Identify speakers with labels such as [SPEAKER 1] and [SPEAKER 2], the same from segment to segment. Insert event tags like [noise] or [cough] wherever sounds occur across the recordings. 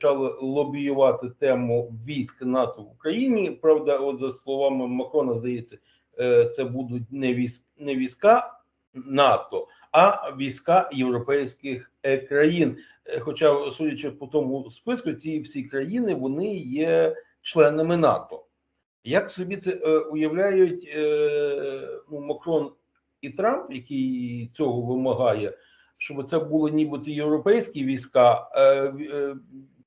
[SPEAKER 1] почали лобіювати тему військ НАТО в Україні. Правда, от за словами Макрона, здається, е, це будуть не військ, не війська НАТО, а війська європейських е, країн. Е, Хоча, судячи по тому списку, ці всі країни вони є членами НАТО. Як собі це уявляють ну, Макрон і Трамп, який цього вимагає, щоб це були нібито європейські війська,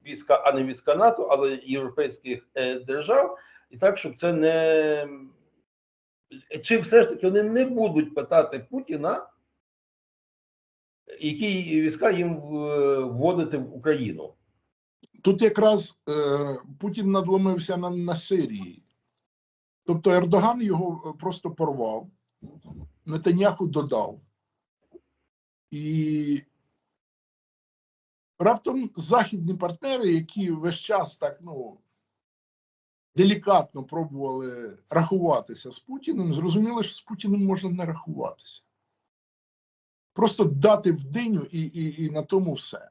[SPEAKER 1] війська, а не війська НАТО, але європейських е, держав, і так, щоб це не чи все ж таки вони не будуть питати Путіна, які війська їм е, вводити в Україну.
[SPEAKER 2] Тут якраз е, Путін надломився на, на Сирії. Тобто Ердоган його е, просто порвав, Нетаньяху додав. І раптом західні партнери, які весь час так ну, делікатно пробували рахуватися з Путіним, зрозуміли, що з Путіним можна не рахуватися. Просто дати в диню і, і, і на тому все.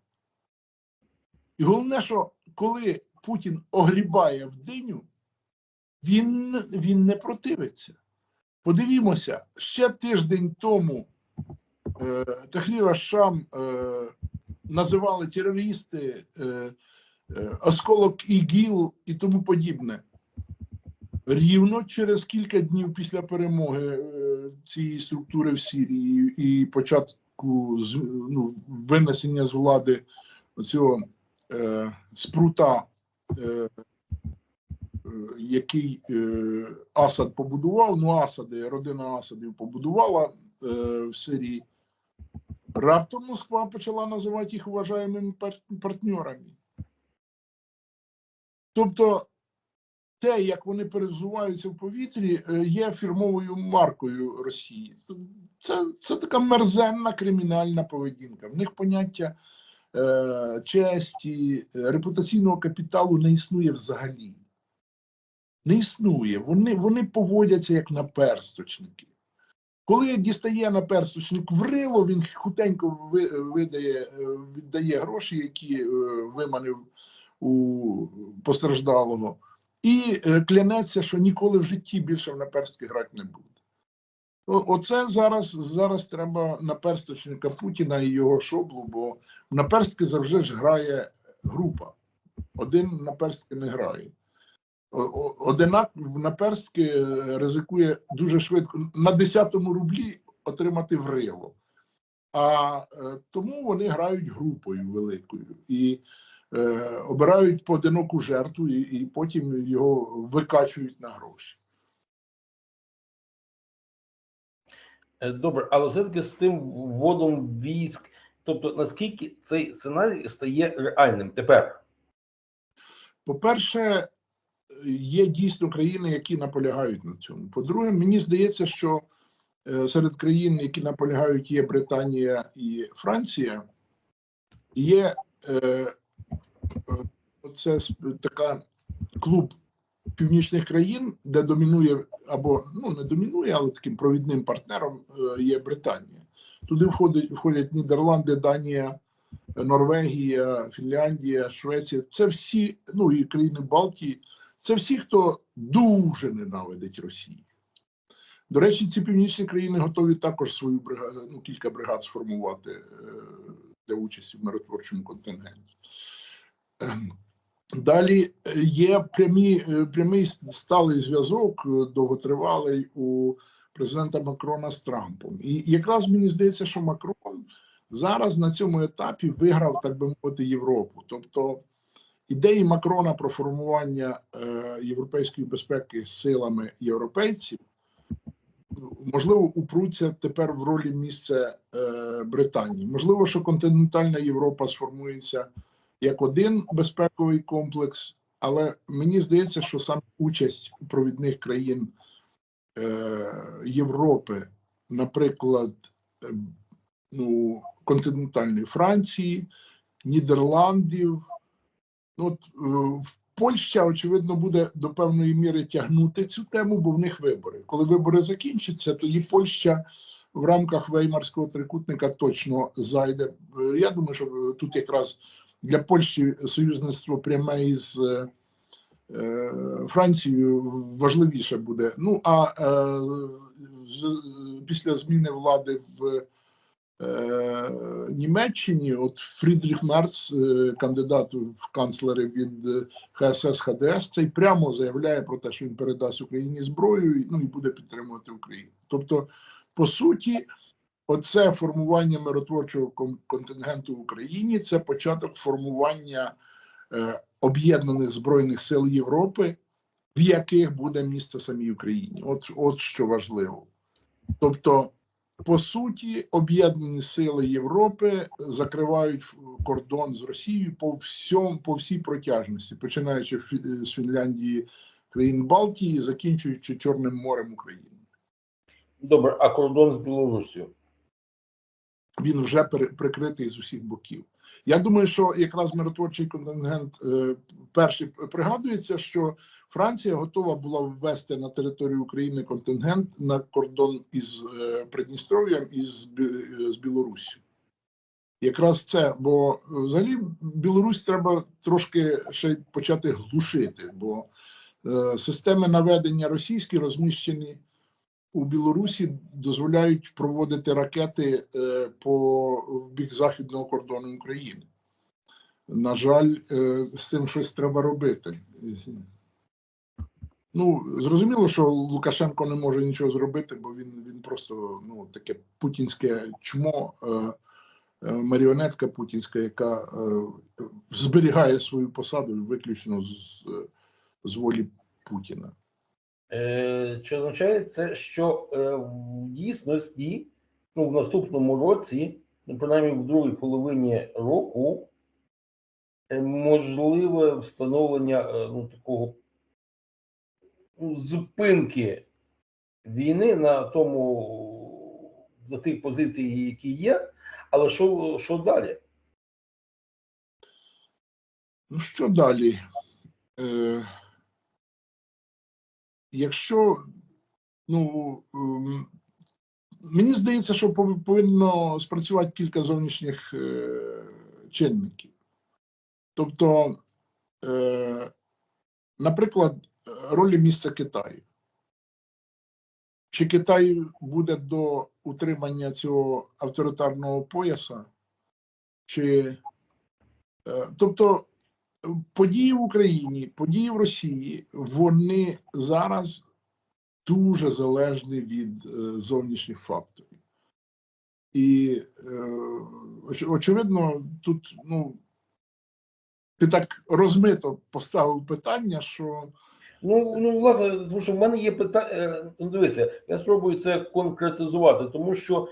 [SPEAKER 2] І головне, що коли Путін огрібає в диню, він, він не противиться. Подивімося, ще тиждень тому е, Тахріра Шам е, називали терористи, е, е, осколок ІГІЛ і тому подібне. Рівно через кілька днів після перемоги е, цієї структури в Сирії і початку з- ну, винесення з влади цього е, спрута, е, який е, Асад побудував, ну Асади, родина Асадів побудувала е, в Сирії. Раптом Москва почала називати їх вважаємими партнерами. Тобто те, як вони перезуваються в повітрі, е, є фірмовою маркою Росії. Це, це така мерзенна кримінальна поведінка. В них поняття е, честі, репутаційного капіталу не існує взагалі. Не існує. Вони, вони поводяться як наперсточники. Коли дістає наперсточник в рило, він хутенько видає, е, віддає гроші, які е, виманив у постраждалого, і е, клянеться, що ніколи в житті більше в наперстки грати не буде. Оце зараз, зараз треба наперсточника Путіна і його шоблу, бо в наперстки завжди ж грає група. Один наперстки не грає. Одинак в наперстки е, ризикує дуже швидко на 10-му рублі отримати врило. А е, тому вони грають групою великою і е, обирають поодиноку жертву, і, і потім його викачують на гроші.
[SPEAKER 1] Е, Добре, але все-таки з тим вводом військ, тобто наскільки цей сценарій стає реальним тепер?
[SPEAKER 2] По-перше, є дійсно країни, які наполягають на цьому. По-друге, мені здається, що е, серед країн, які наполягають, є Британія і Франція, є е, е, така клуб північних країн, де домінує або ну не домінує, але таким провідним партнером е, є Британія. Туди входять, входять Нідерланди, Данія, Норвегія, Фінляндія, Швеція. Це всі, ну і країни Балтії, це всі, хто дуже ненавидить Росію. До речі, ці північні країни готові також свою бригаду, ну, кілька бригад сформувати е, для участі в миротворчому контингенті. Ем, Далі е, є прямі, е, прямий сталий зв'язок довготривалий у президента Макрона з Трампом. І якраз мені здається, що Макрон зараз на цьому етапі виграв, так би мовити, Європу. Тобто ідеї Макрона про формування е, європейської безпеки силами європейців, можливо, упруться тепер в ролі місця е, Британії. Можливо, що континентальна Європа сформується як один безпековий комплекс, але мені здається, що саме участь провідних країн е, Європи, наприклад, ну, континентальної Франції, Нідерландів. Ну, от, е, Польща, очевидно, буде до певної міри тягнути цю тему, бо в них вибори. Коли вибори закінчаться, тоді Польща в рамках Веймарського трикутника точно зайде. Е, Я думаю, що е, тут якраз для Польщі союзництво пряме із Францією важливіше буде. Ну а після зміни влади в Німеччині, от Фрідріх Мерц, кандидат в канцлери від е, ХСС ХДС, цей прямо заявляє про те, що він передасть Україні зброю ну, і буде підтримувати Україну. Тобто, по суті, оце формування миротворчого контингенту в Україні це початок формування е, об'єднаних збройних сил Європи, в яких буде місце самій Україні. От, от що важливо. Тобто, по суті, об'єднані сили Європи закривають кордон з Росією по всьому, по всій протяжності, починаючи з Фінляндії, країн Балтії, закінчуючи Чорним морем України.
[SPEAKER 1] Добре, а кордон з Білоруссю?
[SPEAKER 2] він вже прикритий з усіх боків. Я думаю, що якраз миротворчий контингент е, перший пригадується, що Франція готова була ввести на територію України контингент на кордон із е, Придністров'ям і з, Бі- Білоруссю. Якраз це, бо е, взагалі Білорусь треба трошки ще почати глушити, бо е, системи наведення російські розміщені у Білорусі дозволяють проводити ракети е, по в бік західного кордону України. На жаль, е, з цим щось треба робити. Ну, зрозуміло, що Лукашенко не може нічого зробити, бо він, він просто ну, таке путінське чмо, е, маріонетка путінська, яка зберігає свою посаду виключно з, з волі Путіна.
[SPEAKER 1] Е, Чи означає це, що е, в дійсності, ну, в наступному році, ну, принаймні в другій половині року, е, можливе встановлення ну, такого ну, зупинки війни на тому, на тих позиціях, які є, але що, що далі?
[SPEAKER 2] Ну, що далі? Якщо, ну, ем, мені здається, що повинно спрацювати кілька зовнішніх е, чинників. Тобто, е, наприклад, ролі місця Китаю. Чи Китай буде до утримання цього авторитарного пояса, чи е, тобто події в Україні, події в Росії, вони зараз дуже залежні від е, зовнішніх факторів. І е, очевидно, тут ну, ти так розмито поставив питання, що
[SPEAKER 1] Ну, ну власне, тому що в мене є питання. Ну, дивися, я спробую це конкретизувати, тому що е,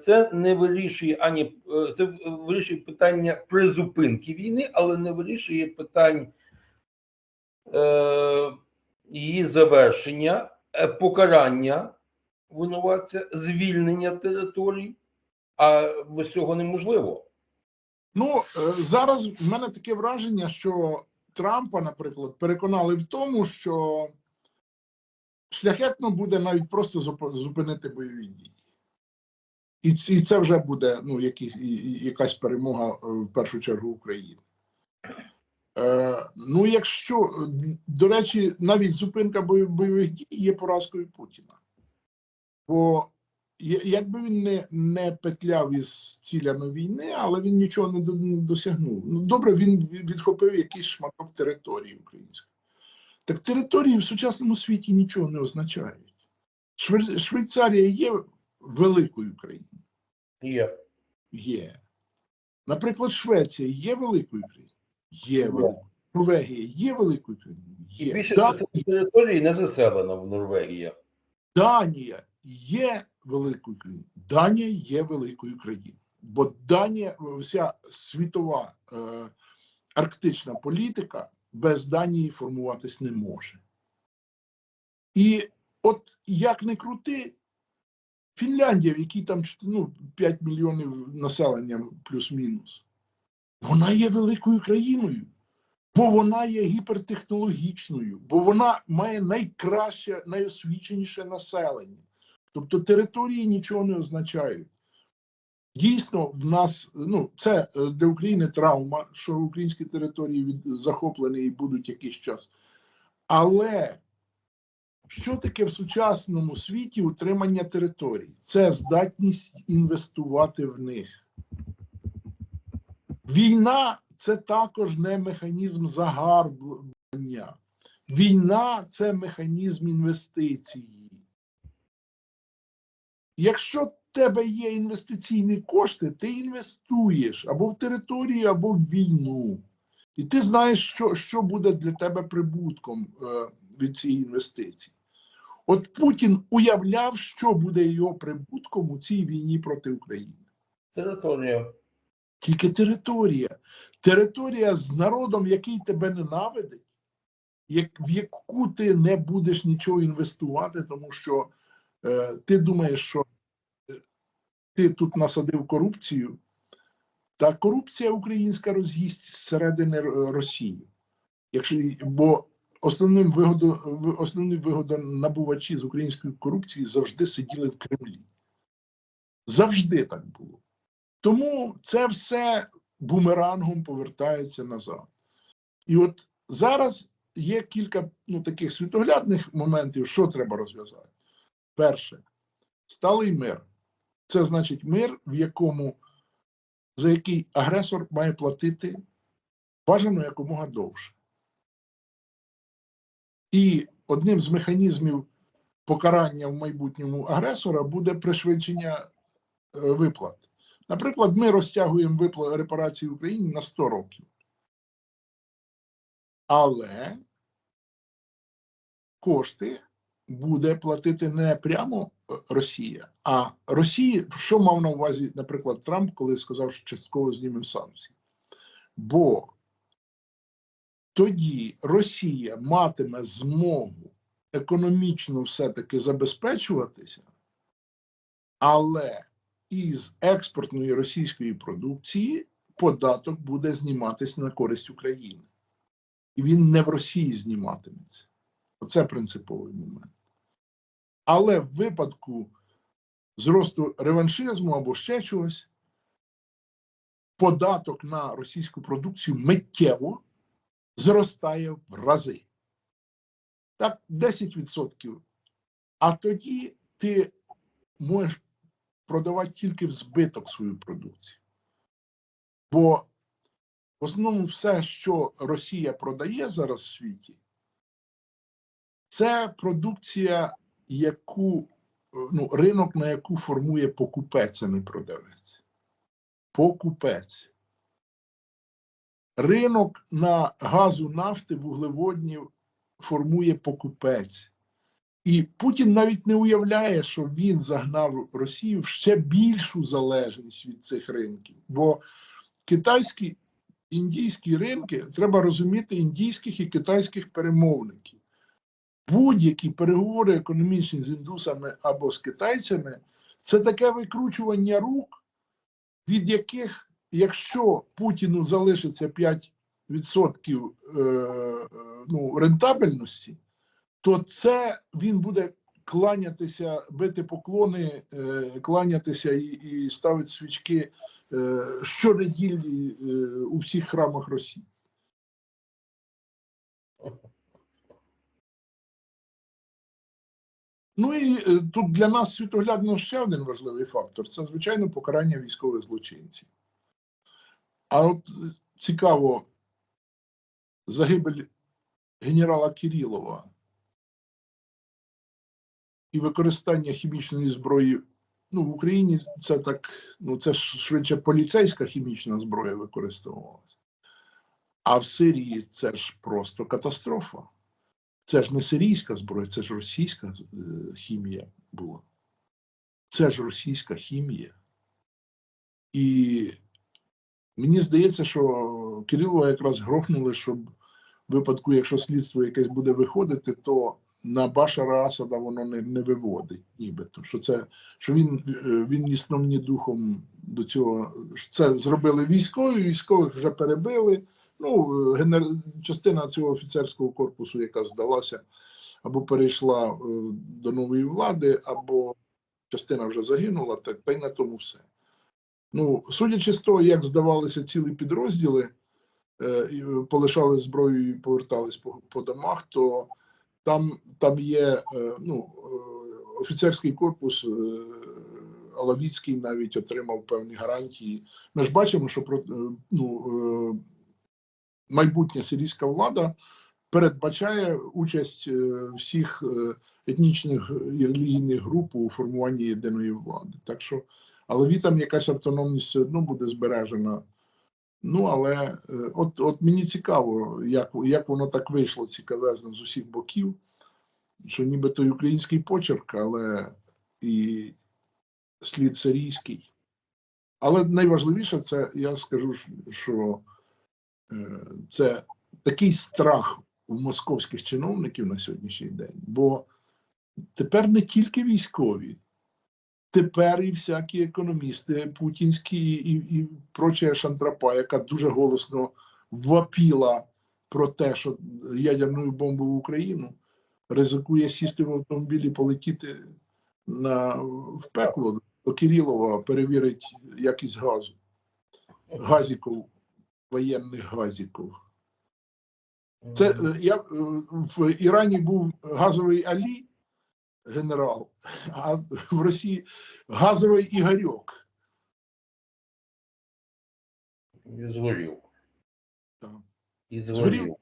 [SPEAKER 1] це не вирішує ані е, це вирішує питання призупинки війни, але не вирішує питань е, її завершення, е, покарання винуватця, звільнення територій, а без цього неможливо.
[SPEAKER 2] Ну, е, зараз в мене таке враження, що Трампа, наприклад, переконали в тому, що шляхетно буде навіть просто зупинити бойові дії. І, і це вже буде ну, якісь, і- і- якась перемога е, в першу чергу України. Е, ну, якщо, е, до речі, навіть зупинка бойових дій є поразкою Путіна. Бо якби він не, не петляв із цілями війни, але він нічого не, до- не досягнув. Ну, добре, він відхопив якийсь шматок території української. Так території в сучасному світі нічого не означають. Швейцарія є великою країною.
[SPEAKER 1] Є.
[SPEAKER 2] Є. Наприклад, Швеція є великою країною. Є
[SPEAKER 1] Є.
[SPEAKER 2] великою. Норвегія є великою країною.
[SPEAKER 1] І більше
[SPEAKER 2] Да-
[SPEAKER 1] території не заселена в Норвегії.
[SPEAKER 2] Данія є великою країною. Данія є великою країною. Бо Данія, вся світова е, арктична політика без Данії формуватись не може. І от як не крути, Фінляндія, в якій там ну, 5 мільйонів населення плюс-мінус, вона є великою країною. Бо вона є гіпертехнологічною, бо вона має найкраще, найосвіченіше населення. Тобто території нічого не означають. Дійсно, в нас ну це е, для України травма, що українські території від захоплені і будуть якийсь час. Але що таке в сучасному світі утримання територій? Це здатність інвестувати в них. Війна це також не механізм загарбання. Війна це механізм інвестиції. Якщо в тебе є інвестиційні кошти, ти інвестуєш або в територію, або в війну. І ти знаєш, що, що буде для тебе прибутком е, від цієї інвестиції. От Путін уявляв, що буде його прибутком у цій війні проти України.
[SPEAKER 1] Територія.
[SPEAKER 2] Тільки територія. Територія з народом, який тебе ненавидить, як, в яку ти не будеш нічого інвестувати, тому що е, ти думаєш, що е, ти тут насадив корупцію, та корупція українська роз'їсть зсередини Росії. Якщо, бо основним вигодом, в- основні вигодонабувачі з української корупції завжди сиділи в Кремлі. Завжди так було. Тому це все бумерангом повертається назад. І от зараз є кілька ну, таких світоглядних моментів, що треба розв'язати. Перше, сталий мир. Це значить мир, в якому за який агресор має платити бажано якомога довше. І одним з механізмів покарання в майбутньому агресора буде пришвидшення е, виплат. Наприклад, ми розтягуємо виплати репарації Україні на 100 років. Але кошти буде платити не прямо е, Росія, а Росії, що мав на увазі, наприклад, Трамп, коли сказав, що частково знімемо санкції. Бо тоді Росія матиме змогу економічно все-таки забезпечуватися, але із експортної російської продукції податок буде зніматися на користь України. І він не в Росії зніматиметься. Оце принциповий момент. Але в випадку зросту реваншизму або ще чогось, податок на російську продукцію миттєво зростає в рази. Так, 10%. А тоді ти можеш продавати тільки в збиток свою продукцію. Бо в основному все, що Росія продає зараз в світі, це продукція, яку ну, ринок, на яку формує покупець, а не продавець. Покупець. Ринок на газу нафти, вуглеводнів формує покупець. І Путін навіть не уявляє, що він загнав Росію в ще більшу залежність від цих ринків. Бо китайські індійські ринки треба розуміти індійських і китайських перемовників. Будь-які переговори економічні з індусами або з китайцями це таке викручування рук, від яких, якщо Путіну залишиться 5% е, ну, рентабельності, то це він буде кланятися, бити поклони, е, кланятися і, і ставити свічки е, щонеділі е, у всіх храмах Росії. Ну і е, тут для нас світоглядно ще один важливий фактор це, звичайно, покарання військових злочинців. А от цікаво, загибель генерала Кирилова і використання хімічної зброї. Ну, в Україні це так, ну це швидше поліцейська хімічна зброя використовувалася. А в Сирії це ж просто катастрофа. Це ж не сирійська зброя, це ж російська е, хімія була. Це ж російська хімія. І мені здається, що Кирилова якраз грохнули, щоб в випадку, якщо слідство якесь буде виходити, то на Башара Асада воно не, не виводить, нібито. Що це що він, е, він ні сном, ні духом до цього це зробили військові, військових вже перебили. Ну, е, генер... частина цього офіцерського корпусу, яка здалася, або перейшла е, до нової влади, або частина вже загинула, так та й на тому все. Ну, судячи з того, як здавалися цілі підрозділи, е, і полишали зброю і повертались по, по домах, то там, там є е, ну, е, офіцерський корпус е, Алавіцький навіть отримав певні гарантії. Ми ж бачимо, що е, ну, е, майбутня сирійська влада передбачає участь е, всіх е, етнічних і релігійних груп у формуванні єдиної влади. Так що алавітам якась автономність все одно буде збережена. Ну, але е, от, от мені цікаво, як, як воно так вийшло цікавезно з усіх боків, що ніби той український почерк, але і слід сирійський. Але найважливіше, це я скажу, що е, це такий страх у московських чиновників на сьогоднішній день. Бо тепер не тільки військові, тепер і всякі економісти, путінські і, і проча шантрапа, яка дуже голосно вапіла про те, що ядерною бомбою в Україну ризикує сісти в автомобіль і полетіти на, в пекло. До Кирилова, перевірить якість газу, газіків, воєнних газіків. Це я е, в Ірані був газовий Алі, генерал, а в Росії газовий Ігорьок.
[SPEAKER 1] І згорів.
[SPEAKER 2] Так.
[SPEAKER 1] І
[SPEAKER 2] Згорів.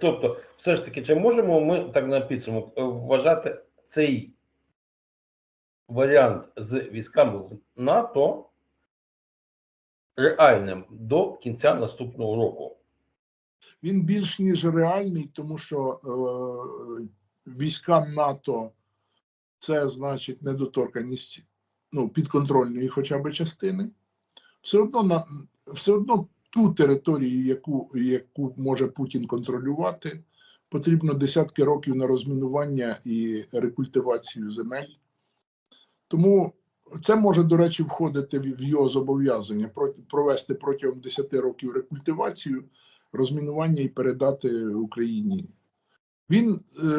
[SPEAKER 1] Тобто, все ж таки, чи можемо ми так на підсумок е, вважати цей варіант з військами НАТО реальним до кінця наступного року?
[SPEAKER 2] Він більш ніж реальний, тому що е, війська НАТО це значить недоторканість ну, підконтрольної хоча б частини. Все одно на все одно ту територію, яку, яку може Путін контролювати, потрібно десятки років на розмінування і рекультивацію земель. Тому це може, до речі, входити в його зобов'язання провести протягом 10 років рекультивацію, розмінування і передати Україні. Він, е,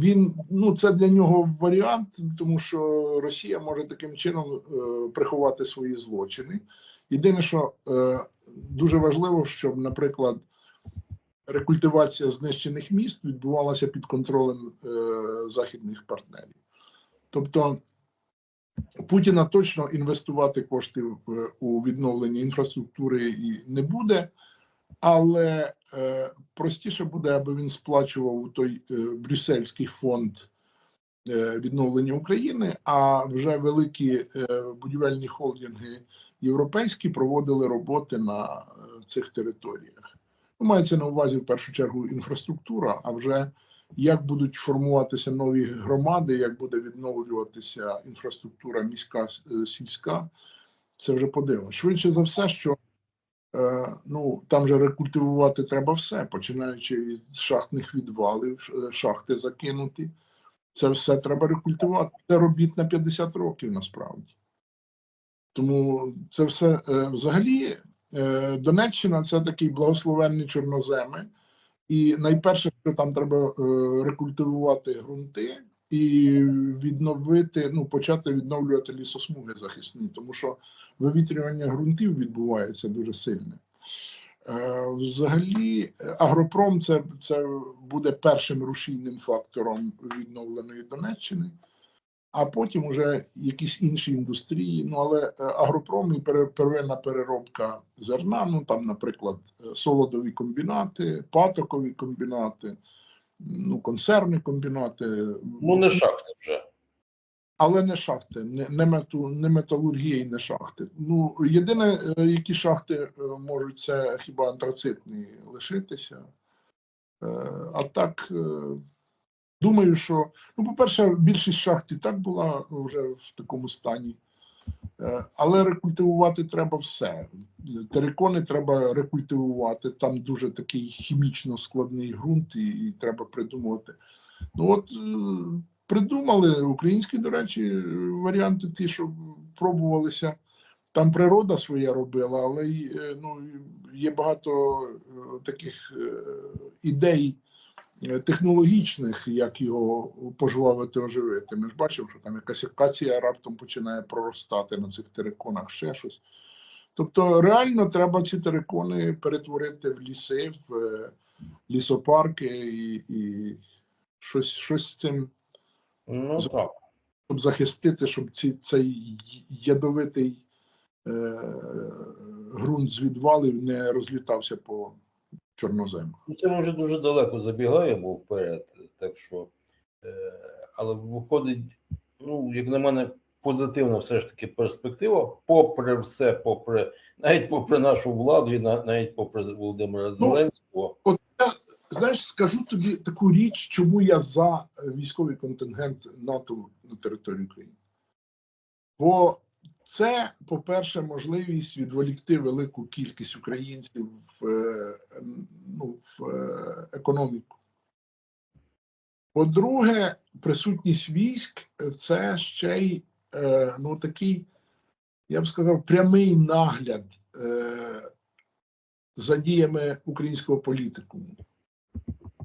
[SPEAKER 2] він ну це для нього варіант, тому що Росія може таким чином е, приховати свої злочини. Єдине, що е, дуже важливо, щоб, наприклад, рекультивація знищених міст відбувалася під контролем західних партнерів. Тобто Путіна точно інвестувати кошти в, у відновлення інфраструктури і не буде, але е, простіше буде, аби він сплачував у той е, брюссельський фонд е, відновлення України, а вже великі е, будівельні холдинги європейські проводили роботи на е, цих територіях. Ну, Мається на увазі в першу чергу інфраструктура, а вже як будуть формуватися нові громади, як буде відновлюватися інфраструктура міська е, сільська, це вже подивимо. Швидше за все, що ну там же рекультивувати треба все, починаючи від шахтних відвалів, е, шахти закинути. Це все треба рекультивувати. Це робіт на 50 років насправді. Тому це все е, взагалі е, Донеччина це такий благословенний чорноземи. І найперше, що там треба е, рекультивувати ґрунти і відновити, ну почати відновлювати лісосмуги захисні, тому що вивітрювання ґрунтів відбувається дуже сильне. Е, взагалі, агропром це, це буде першим рушійним фактором відновленої Донеччини, а потім уже якісь інші індустрії. Ну але е, агропром і первинна переробка зерна, ну там, наприклад, солодові комбінати, патокові комбінати, ну, консервні комбінати,
[SPEAKER 1] Ну, не шахти вже.
[SPEAKER 2] але не шахти, не, не, мету, не металургія і не шахти. Ну, єдине, е, які шахти е, можуть, це хіба антрацитні лишитися. Е, А так, думаю, що, ну, по-перше, більшість шахт і так була вже в такому стані. Е, Але рекультивувати треба все. Терикони треба рекультивувати. Там дуже такий хімічно складний ґрунт, і, і треба придумувати. Ну от е, придумали українські, до речі, варіанти, ті, що пробувалися. Там природа своя робила, але е, ну, є багато таких ідей технологічних, як його пожвавити, оживити. Ми ж бачимо, що там якась акація раптом починає проростати на цих териконах, ще щось. Тобто, реально треба ці терикони перетворити в ліси, в е, лісопарки і, і щось, щось з цим
[SPEAKER 1] Ну так.
[SPEAKER 2] щоб захистити, щоб ці, цей ядовитий е, ґрунт з відвалів не розлітався по чорноземах.
[SPEAKER 1] Ну, Це ми вже дуже далеко забігаємо вперед, так що, е, але виходить, ну, як на мене, позитивна все ж таки перспектива, попри все, попри навіть попри нашу владу, і навіть попри Володимира Зеленського.
[SPEAKER 2] От я Знаєш, скажу тобі таку річ, чому я за е, військовий контингент НАТО на території України. Бо це, по-перше, можливість відволікти велику кількість українців в, е, ну, в е, економіку. По-друге, присутність військ це ще й е, ну, такий, я б сказав, прямий нагляд за діями українського політикуму.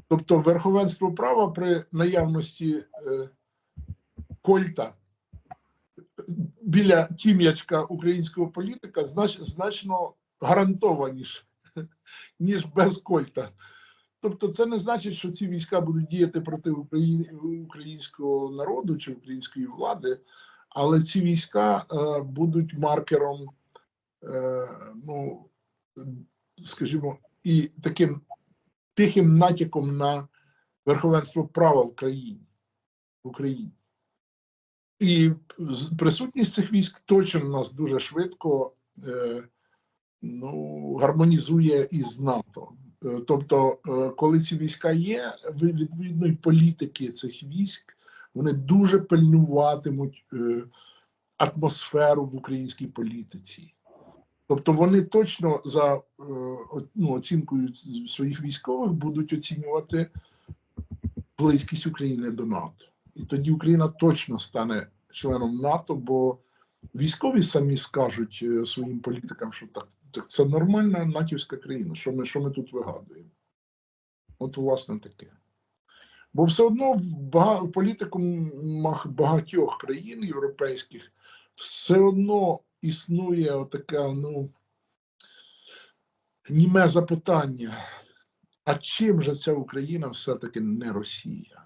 [SPEAKER 2] Тобто верховенство права при наявності кольта біля тім'ячка українського політика знач, значно гарантованіше, [laughs] ніж без кольта. Тобто, це не значить, що ці війська будуть діяти проти Україн, українського народу чи української влади, але ці війська е, будуть маркером, е, ну, скажімо, і таким тихим натяком на верховенство права в країні в Україні. І присутність цих військ точно нас дуже швидко е, ну, гармонізує із НАТО. Е, тобто, е, коли ці війська є, ви- відповідно і політики цих військ вони дуже пильнуватимуть е, атмосферу в українській політиці. Тобто вони точно за ну, оцінкою своїх військових будуть оцінювати близькість України до НАТО. І тоді Україна точно стане членом НАТО, бо військові самі скажуть е, своїм політикам, що так, так це нормальна натівська країна. Що ми, що ми тут вигадуємо? От, власне, таке. Бо все одно в, політикумах багатьох країн європейських все одно існує така, ну, німе запитання. А чим же ця Україна все-таки не Росія?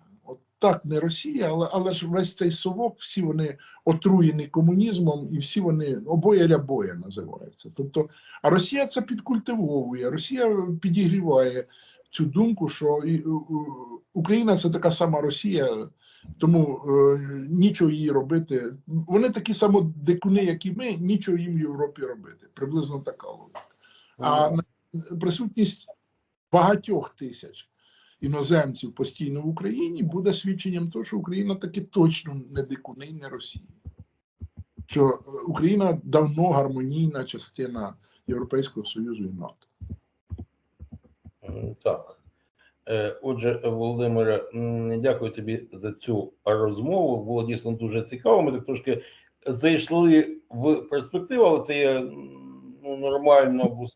[SPEAKER 2] Так не Росія, але, але ж весь цей совок, всі вони отруєні комунізмом, і всі вони обоє рябоє називаються. Тобто, а Росія це підкультивовує, Росія підігріває цю думку, що і, Україна це така сама Росія, тому е, нічого їй робити. Вони такі само дикуни, як і ми, нічого їм в Європі робити. Приблизно така логіка. А присутність багатьох тисяч іноземців постійно в Україні буде свідченням того, що Україна таки точно не дикуни, не Росія. Що е, Україна давно гармонійна частина Європейського Союзу і НАТО.
[SPEAKER 1] Так. Е, Отже, Володимире, дякую тобі за цю розмову. Було дійсно дуже цікаво. Ми так трошки зайшли в перспективу, але це є ну, нормально.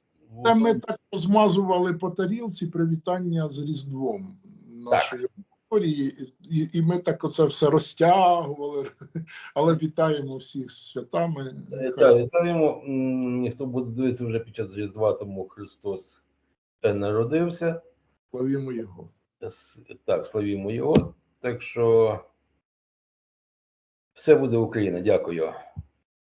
[SPEAKER 2] Та ми так змазували по тарілці привітання з Різдвом нашої аудиторії, і, і ми так оце все розтягували, [laughs] але вітаємо всіх з святами.
[SPEAKER 1] Так, вітаємо. Хто буде дивитися вже під час Різдва, тому Христос народився.
[SPEAKER 2] Славімо його.
[SPEAKER 1] Так, славімо його. Так що все буде Україна. Дякую.